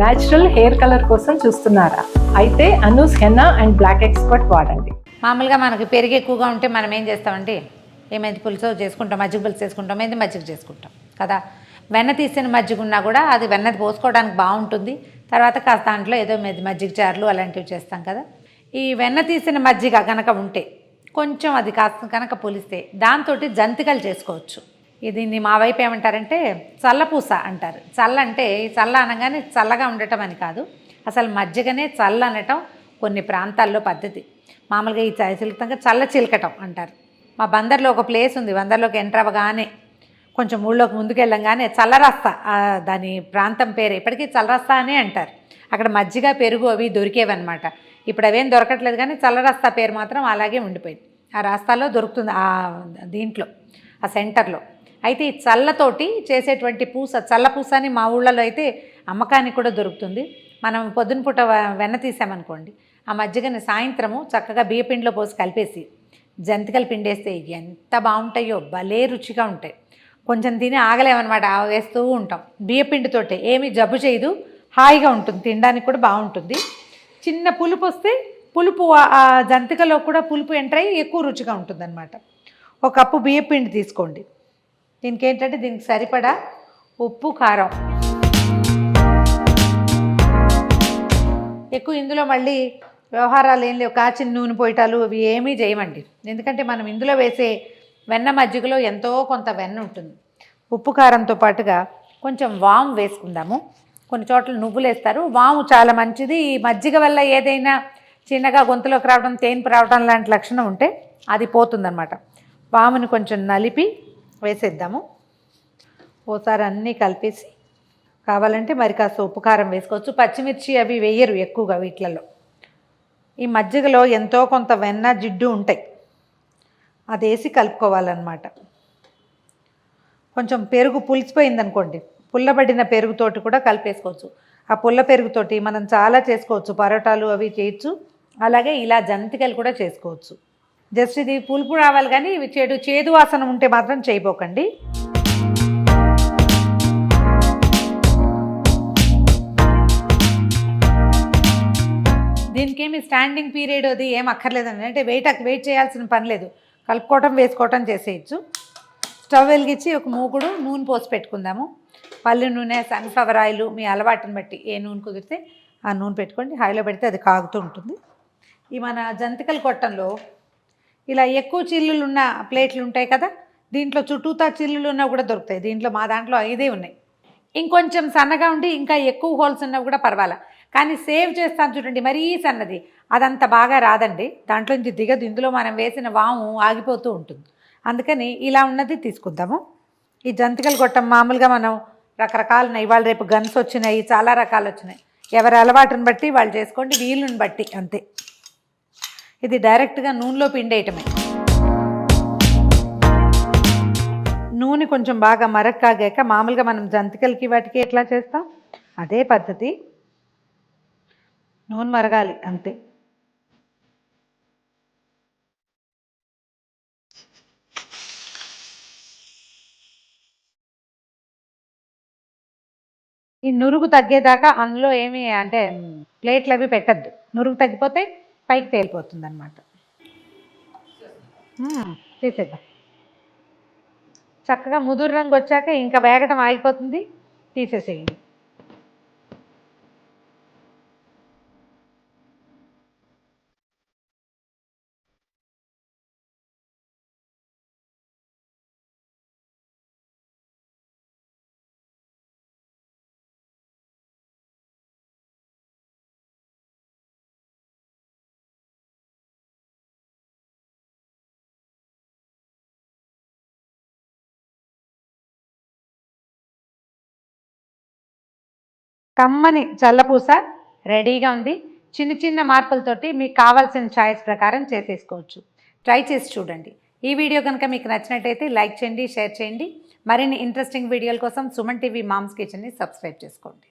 Natural hair colour కోసం చూస్తున్నారా? అయితే Anoos henna and black expert వాడండి. మామూలుగా మనకి పెరిగి ఎక్కువగా ఉంటే మనం ఏం చేస్తామంటే ఏమైంది పులుసు చేసుకుంటాం మజ్జిగ పులుసు చేసుకుంటాం ఏది మజ్జిగ చేసుకుంటాం కదా? వెన్న తీసిన మజ్జిగ ఉన్నా కూడా అది వెన్నది పోసుకోవడానికి బాగుంటుంది. తర్వాత కాస్త దాంట్లో ఏదో మెది మజ్జిగ చారులు అలాంటివి చేస్తాం కదా? ఈ వెన్న తీసిన మజ్జిగ కనుక ఉంటే కొంచెం అది కాస్త కనుక పులిస్తే దాంతో జంతికలు చేసుకోవచ్చు. దీన్ని మా వైపు ఏమంటారంటే చల్లపూస అంటారు. చల్ల అంటే ఈ చల్ల అనగానే చల్లగా ఉండటం అని కాదు. అసలు మజ్జిగనే చల్ల అనటం కొన్ని ప్రాంతాల్లో పద్ధతి. మామూలుగా ఈ చ- చల్ల చిలకటం అంటారు. మా బందర్లో ఒక ప్లేస్ ఉంది. బందర్లోకి ఎంటర్ అవ్వగానే కొంచెం ఊళ్ళోకి ముందుకు వెళ్ళంగానే చల్లరస్తా దాని ప్రాంతం పేరు. ఇప్పటికీ చల్లరస్తా అనే అంటారు. అక్కడ మజ్జిగ పెరుగు అవి దొరికేవన్నమాట. ఇప్పుడు అవేం దొరకట్లేదు కానీ చల్లరస్తా పేరు మాత్రం అలాగే ఉండిపోయింది. ఆ రాస్తాలో దొరుకుతుంది ఆ దీంట్లో ఆ సెంటర్లో. అయితే ఈ చల్లతోటి చేసేటువంటి పూస చల్ల పూస అని మా ఊళ్ళలో అయితే అమ్మకానికి కూడా దొరుకుతుంది. మనం పొద్దున పూట వెన్న తీసామనుకోండి ఆ మజ్జిగని సాయంత్రము చక్కగా బియ్యపిండిలో పోసి కలిపేసి జంతికలు పిండేస్తే ఎంత బాగుంటాయో భలే రుచిగా ఉంటాయి. కొంచెం తిని ఆగలేమన్నమాట వేస్తూ ఉంటాం. బియ్యపిండితోటే ఏమీ జబ్బు చేయదు హాయిగా ఉంటుంది తినడానికి కూడా బాగుంటుంది. చిన్న పులుపు వస్తే పులుపు ఆ- ఆ జంతికలో కూడా పులుపు ఎంటర్ అయ్యి ఎక్కువ రుచిగా ఉంటుందన్నమాట. ఒక కప్పు బియ్యపిండి తీసుకోండి. దీనికి ఏంటంటే దీనికి సరిపడా ఉప్పు కారం. ఎక్కువ ఇందులో మళ్ళీ వ్యవహారాలు ఏం లేవు. కాచిన నూనె పోయటాలు అవి ఏమీ చేయమండి. ఎందుకంటే మనం ఇందులో వేసే వెన్న మజ్జిగలో ఎంతో కొంత వెన్న ఉంటుంది. ఉప్పు కారంతో పాటుగా కొంచెం వాము వేసుకుందాము. కొన్ని చోట్ల నువ్వులు వేస్తారు. వాము చాలా మంచిది. ఈ మజ్జిగ వల్ల ఏదైనా చిన్నగా గొంతులోకి రావడం తేనిపు రావడం లాంటి లక్షణం ఉంటే అది పోతుందన్నమాట. వాముని కొంచెం నలిపి వేసేద్దాము. ఓసారి అన్నీ కలిపేసి కావాలంటే మరి కాస్త ఉప్పు కారం వేసుకోవచ్చు. పచ్చిమిర్చి అవి వేయరు ఎక్కువగా వీటిలలో. ఈ మజ్జిగలో ఎంతో కొంత వెన్న జిడ్డు ఉంటాయి. అది వేసి కలుపుకోవాలన్నమాట. కొంచెం పెరుగు పులిసిపోయింది అనుకోండి పుల్లబడిన పెరుగుతోటి కూడా కలిపేసుకోవచ్చు. ఆ పుల్ల పెరుగుతోటి మనం చాలా చేసుకోవచ్చు. పరోటాలు అవి చేయొచ్చు. అలాగే ఇలా జంతికలు కూడా చేసుకోవచ్చు. జస్ట్ ఇది పులుపు రావాలి కానీ ఇవి చేడు చేదు వాసన ఉంటే మాత్రం చేయబోకండి. దీనికేమి స్టాండింగ్ పీరియడ్ అది ఏం అక్కర్లేదండి. అంటే వెయిట్ వెయిట్ చేయాల్సిన పని లేదు. కలుపుకోవటం వేసుకోవటం చేసేయచ్చు. స్టవ్ వెలిగించి ఒక మూకుడు నూనె పోసి పెట్టుకుందాము. పల్లి నూనె సన్ఫ్లవర్ ఆయిల్ మీ అలవాటుని బట్టి ఏ నూనె కుదిరితే ఆ నూనె పెట్టుకోండి. హైలో పెడితే అది కాగుతూ ఉంటుంది. ఈ మన జంతికల కొట్టంలో ఇలా ఎక్కువ చిల్లులు ఉన్న ప్లేట్లు ఉంటాయి కదా దీంట్లో చుట్టూతా చిల్లులు ఉన్నా కూడా దొరుకుతాయి. దీంట్లో మా దాంట్లో ఐదే ఉన్నాయి. ఇంకొంచెం సన్నగా ఉండి ఇంకా ఎక్కువ హోల్స్ ఉన్నా కూడా పర్వాలా. కానీ సేవ్ చేస్తాను చూడండి మరీ సన్నది. అదంత బాగా రాదండి. దాంట్లో నుంచి దిగదు. ఇందులో మనం వేసిన వాము ఆగిపోతూ ఉంటుంది. అందుకని ఇలా ఉన్నది తీసుకుందాము. ఈ జంతికలు కొట్టం మామూలుగా మనం రకరకాలు ఉన్నాయి. ఇవాళ రేపు గన్స్ వచ్చినాయి చాలా రకాలు వచ్చినాయి. ఎవరి అలవాటుని బట్టి వాళ్ళు చేసుకోండి వీలుని బట్టి అంతే. ఇది డైరెక్ట్గా నూనెలో పిండేయటమే. నూనె కొంచెం బాగా మరక్కాగాక మామూలుగా మనం జంతికలకి వాటికి ఎట్లా చేస్తాం? అదే పద్ధతి. నూనె మరగాలి అంతే. ఈ నురుగు తగ్గేదాకా అందులో ఏమి అంటే ప్లేట్లు అవి పెట్టద్దు. నురుగు తగ్గిపోతే పైకి తేలిపోతుంది అనమాట తీసేద్దాం. చక్కగా ముదురు రంగు వచ్చాక ఇంకా వేగటం ఆగిపోతుంది. తీసేసేయండి. కమ్మని చల్లపూస రెడీగా ఉంది. చిన్న చిన్న మార్పులతోటి మీకు కావాల్సిన ఛాయిస్ ప్రకారం చేసేసుకోవచ్చు. ట్రై చేసి చూడండి. ఈ వీడియో కనుక మీకు నచ్చినట్టయితే లైక్ చేయండి షేర్ చేయండి. మరిన్ని ఇంట్రెస్టింగ్ వీడియోల కోసం సుమన్ టీవీ మామ్స్ కిచెన్ని సబ్స్క్రైబ్ చేసుకోండి.